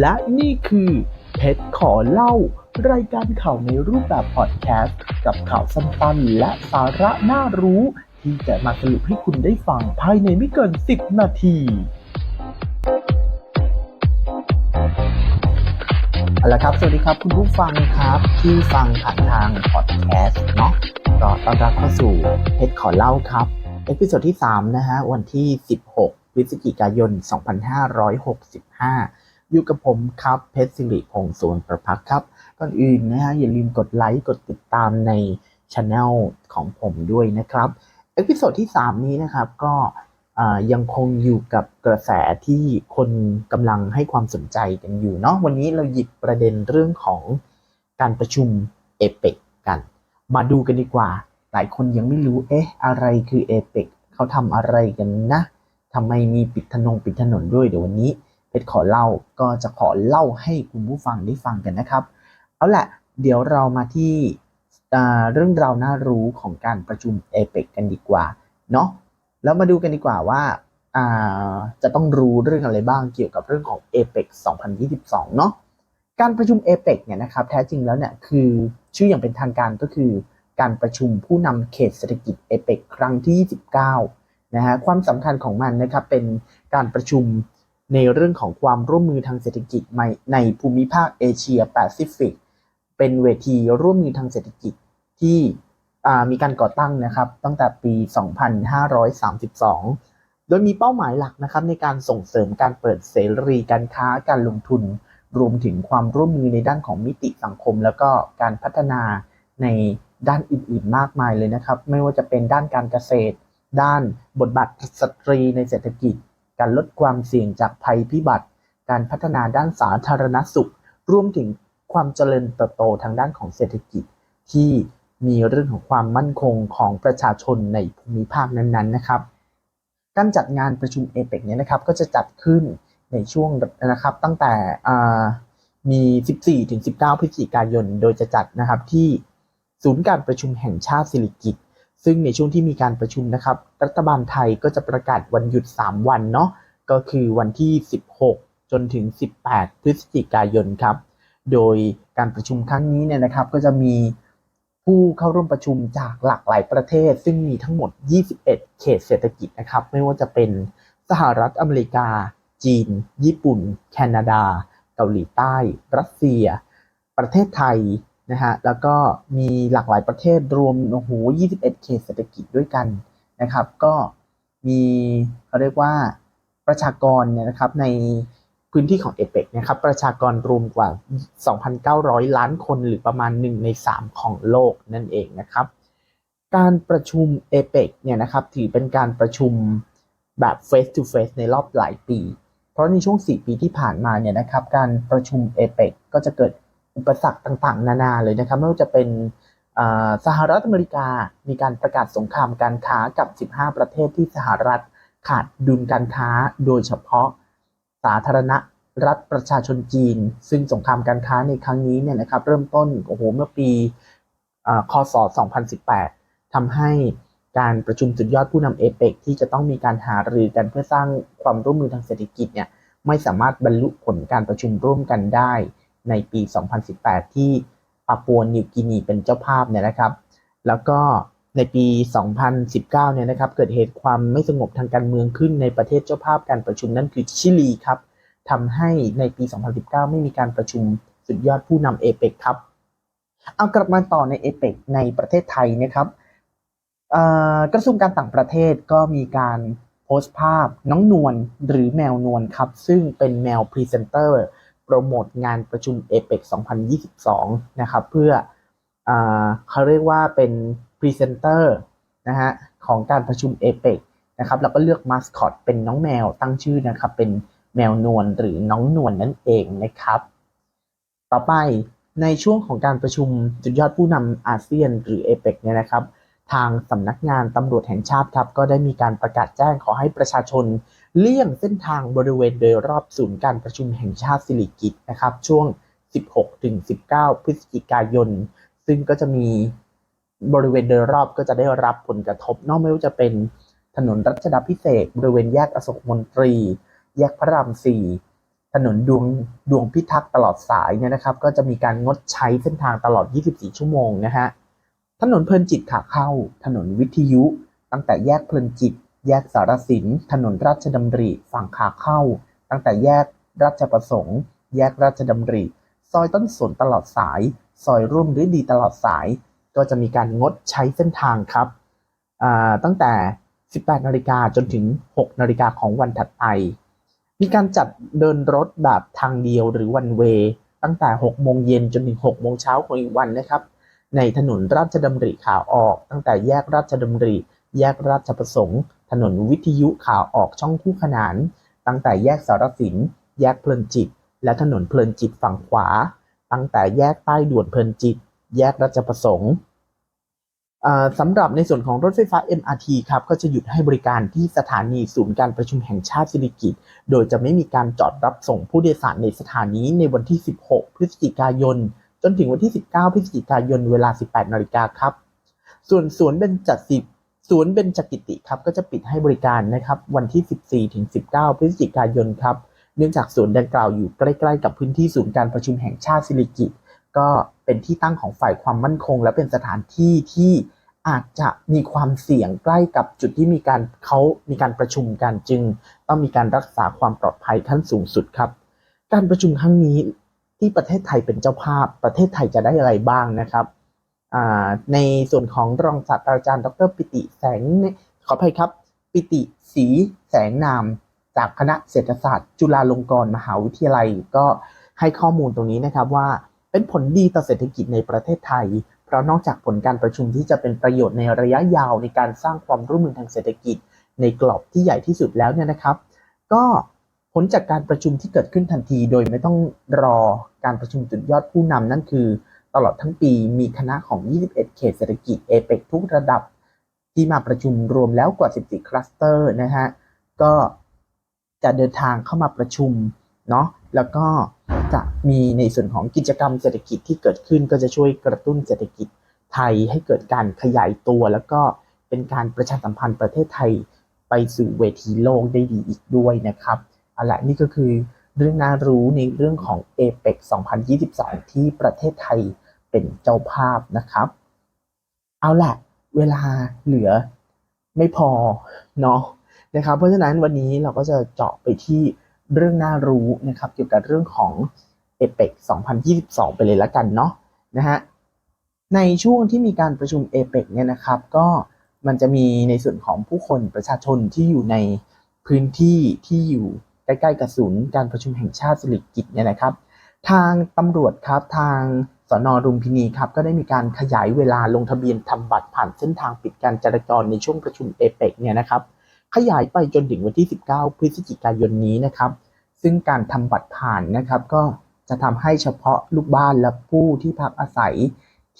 และนี่คือเพชรขอเล่า รายการข่าวในรูปแบบพอดแคสต์ กับข่าวสั้นๆและสาระน่ารู้ ที่จะมาสรุปให้คุณได้ฟังภายในไม่เกิน 10 นาทีเอาละครับ สวัสดีครับคุณผู้ฟังครับที่ฟังผ่านทางพอดแคสต์เนาะก็ต้อนรับเข้าสู่เพชรขอเล่าครับเอพิโซดที่ 3 นะฮะ วันที่ 16 พฤศจิกายน 2565 อยู่กับผมครับ เพชรสิริพงศ์สวนประพักครับ ก่อนอื่นนะฮะอย่าลืมกดไลค์ กดติดตามในช anel ของผมด้วยนะครับ เอพิโซดที่ 3 นี้นะครับ ก็ยังคงอยู่กับกระแสที่คนกำลังให้ความสนใจกันอยู่เนาะวันนี้เราหยิบประเด็นเรื่องของการประชุมเอเปกกัน มาดูกันดีกว่า หลายคนยังไม่รู้เอ๊ะอะไรคือเอเปกเขาทำอะไรกันนะทำไมมีปิดถนนปิดถนนด้วยเดี๋ยววันนี้ เพชรขอเล่าก็จะขอเล่าให้คุณผู้ฟังได้ฟังกันนะครับ เอาละเดี๋ยวเรามาที่เรื่องราวน่ารู้ของการประชุมเอเปกกันดีกว่าเนาะแล้วมาดูกันดีกว่าว่าอ่าจะต้องรู้เรื่องอะไรบ้างเกี่ยวกับเรื่องของ APEC 2022 เนาะการประชุม APEC เนี่ยนะครับแท้จริงแล้วเนี่ยคือชื่ออย่างเป็นทางการก็คือ การประชุมผู้นำเขตเศรษฐกิจ APEC ครั้งที่ 29 นะฮะความสำคัญของมันนะครับเป็นการประชุม ในเรื่องของความร่วมมือทางเศรษฐกิจในในภูมิภาคเอเชียแปซิฟิก เป็นเวทีร่วมมือทางเศรษฐกิจที่มีการก่อตั้งนะครับตั้งแต่ปี 2532 โดยมีเป้าหมายหลักนะครับในการส่งเสริมการเปิดเสรีการค้าการลงทุน รวมถึงความร่วมมือในด้านของมิติสังคม แล้วก็การพัฒนาในด้านอื่นๆ มากมายเลยนะครับ ไม่ว่าจะเป็นด้านการเกษตร ด้านบทบาทสตรีในเศรษฐกิจ การลดความเสี่ยงจากภัยพิบัติ การพัฒนาด้านสาธารณสุข รวมถึงความเจริญเติบโตทางด้านของเศรษฐกิจ ที่มีเรื่องของความมั่นคงของประชาชนในภูมิภาคนั้นๆนะครับ การจัดงานประชุมเอเปกเนี่ยนะครับก็จะจัดขึ้นในช่วงนะครับตั้งแต่อ่ามี 14-19 พฤศจิกายน โดยจะจัดนะครับที่ศูนย์การประชุมแห่งชาติสิริกิต ซึ่งในช่วงที่มีการประชุมนะครับ รัฐบาลไทยก็จะประกาศวันหยุด 3 วันเนาะก็คือวันที่ 16 จนถึง 18 พฤศจิกายนครับ โดยการประชุมครั้งนี้เนี่ยนะครับก็จะมีผู้เข้าร่วมประชุมจากหลากหลายประเทศ ซึ่งมีทั้งหมด 21 เขตเศรษฐกิจนะครับ ไม่ว่าจะเป็นสหรัฐอเมริกา จีน ญี่ปุ่น แคนาดา เกาหลีใต้ รัสเซีย ประเทศไทย นะฮะแล้วก็มีหลากหลายประเทศรวมโอ้โห21 เขตเศรษฐกิจด้วยกันนะครับ ก็มีเขาเรียกว่าประชากรเนี่ยนะครับในพื้นที่ของเอเปกนะครับประชากรรวมกว่า 2,900 ล้านคนหรือประมาณ 1 ใน 3 ของโลกนั่นเองนะครับ การประชุมเอเปกเนี่ยนะครับถือเป็นการประชุมแบบ face to face ในรอบหลายปี เพราะในช่วง 4 ปีที่ผ่านมาเนี่ยนะครับการประชุมเอเปกก็จะเกิด อุปสรรคต่างๆ นานาเลยนะครับไม่ว่าจะเป็นสหรัฐอเมริกามีการประกาศสงครามการค้ากับ 15 ประเทศที่สหรัฐขาดดุลการค้าโดยเฉพาะสาธารณรัฐประชาชนจีน ซึ่งสงครามการค้าในครั้งนี้เนี่ยนะครับเริ่มต้นโอ้โหเมื่อปีอคศ 2018ทำให้การประชุมสุดยอดผู้นำเอเปกที่จะต้องมีการหารือกันเพื่อสร้างความร่วมมือทางเศรษฐกิจเนี่ยไม่สามารถบรรลุผลการประชุมร่วมกันได้ ในปี 2018 ที่ปาปัวนิวกินีเป็นเจ้าภาพเนี่ยนะครับ แล้วก็ในปี 2019 เนี่ยนะครับ เกิดเหตุความไม่สงบทางการเมืองขึ้นในประเทศเจ้าภาพการประชุมนั่นคือชิลีครับทำให้ในปี 2019 ไม่มีการประชุมสุดยอดผู้นำเอเปกครับ เอากลับมาต่อในเอเปกในประเทศไทยนะครับอ่อกระทรวงการต่างประเทศก็มีการโพสต์ภาพน้องนวลหรือแมวนวลครับ ซึ่งเป็นแมวพรีเซนเตอร์ โปรโมทงานประชุมเอเปก2022 นะครับ เพื่ออเขาเรียกว่าเป็นพรีเซนเตอร์นะฮะของการประชุมเอเปกนะครับแล้วก็เลือกมาสคอตเป็นน้องแมวตั้งชื่อนะครับ เป็นแมวนวลหรือน้องนวลนั่นเองนะครับ ต่อไปในช่วงของการประชุมสุดยอดผู้นำอาเซียนหรือเอเปกเนี่ยนะครับ ทางสำนักงานตำรวจแห่งชาติครับ ก็ได้มีการประกาศแจ้งขอให้ประชาชน เลี่ยงเส้นทางบริเวณโดยรอบศูนย์การประชุมแห่งชาติสิริกิติ์นะครับ ช่วง 16-19 พฤศจิกายน ซึ่งก็จะมีบริเวณโดยรอบก็จะได้รับผลกระทบ นอกไม่ว่าจะเป็นถนนรัชดาพิเศษบริเวณแยกอโศกมนตรี แยกพระรามสี่ถนนดวงดวงพิทักษ์ตลอดสายเนี่ยนะครับ ก็จะมีการงดใช้เส้นทางตลอด 24 ชั่วโมงนะฮะถนนเพลินจิตขาเข้า ถนนวิทยุ ตั้งแต่แยกเพลินจิต แยกสารสิน ถนนราชดำริฝั่งขาเข้า ตั้งแต่แยกราชประสงค์ แยกราชดำริ ซอยต้นสนตลอดสาย ซอยร่วมฤดีตลอดสาย ก็จะมีการงดใช้เส้นทางครับ ตั้งแต่ 18 นาฬิกาจนถึง 6 นาฬิกาของวันถัดไป มีการจัดเดินรถแบบทางเดียวหรือวันเวตั้งแต่ 6 โมงเย็นจนถึง 6 โมงเช้าของอีกวันนะครับ ในถนนราชดำริขาออก ตั้งแต่แยกราชดำริ แยกราชประสงค์ ถนนวิทยุขาออกช่องคู่ขนาน ตั้งแต่แยกสารสิน แยกเพลินจิต และถนนเพลินจิตฝั่งขวา ตั้งแต่แยกใต้ด่วนเพลินจิต แยกราชประสงค์สำหรับในส่วนของรถไฟฟ้า MRT ครับก็จะหยุดให้บริการที่สถานีศูนย์การประชุมแห่งชาติสิริกิติ์โดยจะไม่มีการจอดรับส่งผู้โดยสารในสถานีในวันที่ 16 พฤศจิกายน จนถึงวันที่ 19 พฤศจิกายนเวลา 18 นาฬิกาครับ ส่วนสวนเบญจสิบ สวนเบญจกิติครับก็จะปิดให้บริการนะครับวันที่ 14ถึง19 พฤศจิกายนครับเนื่องจากสวนดังกล่าวอยู่ใกล้ ๆ กับพื้นที่ศูนย์การประชุมแห่งชาติสิริกิติ์ก็เป็นที่ตั้งของฝ่ายความมั่นคง และเป็นสถานที่ที่อาจจะมีความเสี่ยงใกล้กับจุดที่มีการเขามีการประชุมกันจึง ต้องมีการรักษาความปลอดภัยขั้นสูงสุดครับ การประชุมครั้งนี้ที่ประเทศไทยเป็นเจ้าภาพประเทศไทยจะได้อะไรบ้างนะครับ ในส่วนของรองศาสตราจารย์ ดร ปิติแสงขออภัยครับ ปิติศรีแสงนาม จากคณะเศรษฐศาสตร์ จุฬาลงกรณ์มหาวิทยาลัยก็ให้ข้อมูลตรงนี้นะครับว่าเป็นผลดีต่อเศรษฐกิจในประเทศไทย เพราะนอกจากผลการประชุมที่จะเป็นประโยชน์ในระยะยาวในการสร้างความร่วมมือทางเศรษฐกิจ ในกรอบที่ใหญ่ที่สุดแล้วเนี่ยนะครับ ก็ผลจากการประชุมที่เกิดขึ้นทันที โดยไม่ต้องรอการประชุมจุดยอดผู้นำนั่นคือ ตลอดทั้งปีมีคณะของ 21 เขตเศรษฐกิจเอเปกทุกระดับที่มาประชุมรวมแล้วกว่า 14 คลัสเตอร์นะฮะ ก็จะเดินทางเข้ามาประชุมเนาะ แล้วก็จะมีในส่วนของกิจกรรมเศรษฐกิจที่เกิดขึ้นก็จะช่วยกระตุ้นเศรษฐกิจไทยให้เกิดการขยายตัว แล้วก็เป็นการประชาสัมพันธ์ประเทศไทยไปสู่เวทีโลกได้ดีอีกด้วยนะครับเอาละนี่ก็คือเรื่องน่ารู้ในเรื่องของ a p e c 2022 ที่ประเทศไทย เป็นเจ้าภาพนะครับ เอาละเวลาเหลือไม่พอเนาะนะครับ เพราะฉะนั้นวันนี้เราก็จะเจาะไปที่เรื่องน่ารู้นะครับ เกี่ยวกับเรื่องของ a p e c 2022 ไปเลยละกันเนาะนะฮะในช่วงที่มีการประชุม a p e c เนี่ยนะครับ ก็มันจะมีในส่วนของผู้คนประชาชนที่อยู่ในพื้นที่ที่อยู่ใกล้ๆกับศูนย์การประชุมแห่งชาติสิริกิติ์เนี่ยนะครับ ทางตำรวจครับทาง สนรุมพินีครับก็ได้มีการขยายเวลาลงทะเบียนทำบัตรผ่านเส้นทางปิดการจราจรในช่วงประชุมเอเปกเนี่ยนะครับขยายไปจนถึงวันที่ 19 พฤศจิกายนนี้นะครับ ซึ่งการทำบัตรผ่านนะครับ ก็จะทำให้เฉพาะลูกบ้านและผู้ที่พักอาศัย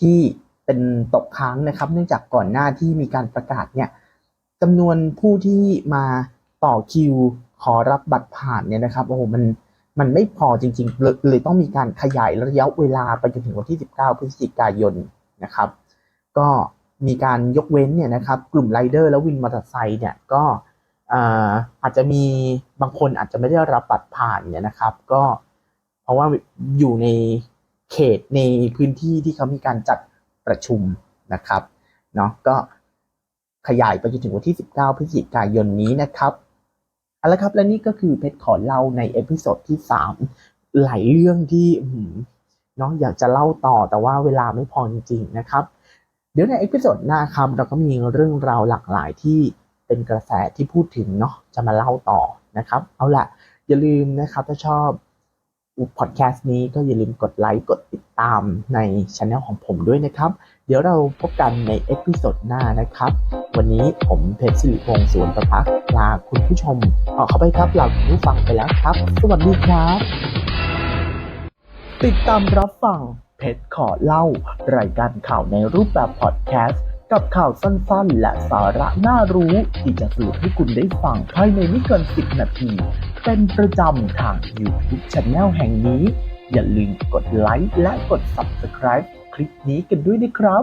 ที่เป็นตกค้างนะครับ เนื่องจากก่อนหน้าที่มีการประกาศเนี่ยจำนวนผู้ที่มาต่อคิวขอรับบัตรผ่านเนี่ยนะครับโอ้โหมัน มันไม่พอจริงๆเลยเลยต้องมีการขยายระยะเวลาไปจนถึงวันที่ 19 พฤศจิกายนนะครับ ก็มีการยกเว้นเนี่ยนะครับกลุ่มไรเดอร์และวินมอเตอร์ไซค์เนี่ยก็อาอาจจะมีบางคนอาจจะไม่ได้รับบัตรผ่านเนี่ยนะครับ ก็เพราะว่าอยู่ในเขตในพื้นที่ที่เขามีการจัดประชุมนะครับเนาะก็ขยายไปจนถึงวันที่ 19 พฤศจิกายนนี้นะครับ เอาละครับและนี่ก็คือเพชรขอเล่าในเอพิโซดที่ 3 หลายเรื่องที่เนาะอยากจะเล่าต่อแต่ว่าเวลาไม่พอจริงๆนะครับ เดี๋ยวในเอพิโซดหน้าครับเราก็มีเรื่องราวหลากหลายที่เป็นกระแสที่พูดถึงเนาะจะมาเล่าต่อนะครับ เอาละอย่าลืมนะครับถ้าชอบ พอดแคสต์นี้ก็อย่าลืมกดไลค์กดติดตามในช anel ของผมด้วยนะครับ เดี๋ยวเราพบกันในเอพิโซดหน้านะครับ วันนี้ผมเพชรสิริพงศ์สวนประพักลาคุณผู้ชมออกเข้าไปครับลาคุณผู้ฟังไปแล้วครับ สวัสดีครับ ติดตามรับฟังเพชรขอเล่า รายการข่าวในรูปแบบพอดแคสต์ กับข่าวสั้นๆ และสาระน่ารู้ ที่จะสรุปให้คุณได้ฟังภายในไม่เกิน 10 นาที เป็นประจำทาง YouTube Channel แห่งนี้ อย่าลืมกดไลค์และกด Subscribe คลิปนี้กันด้วยนะครับ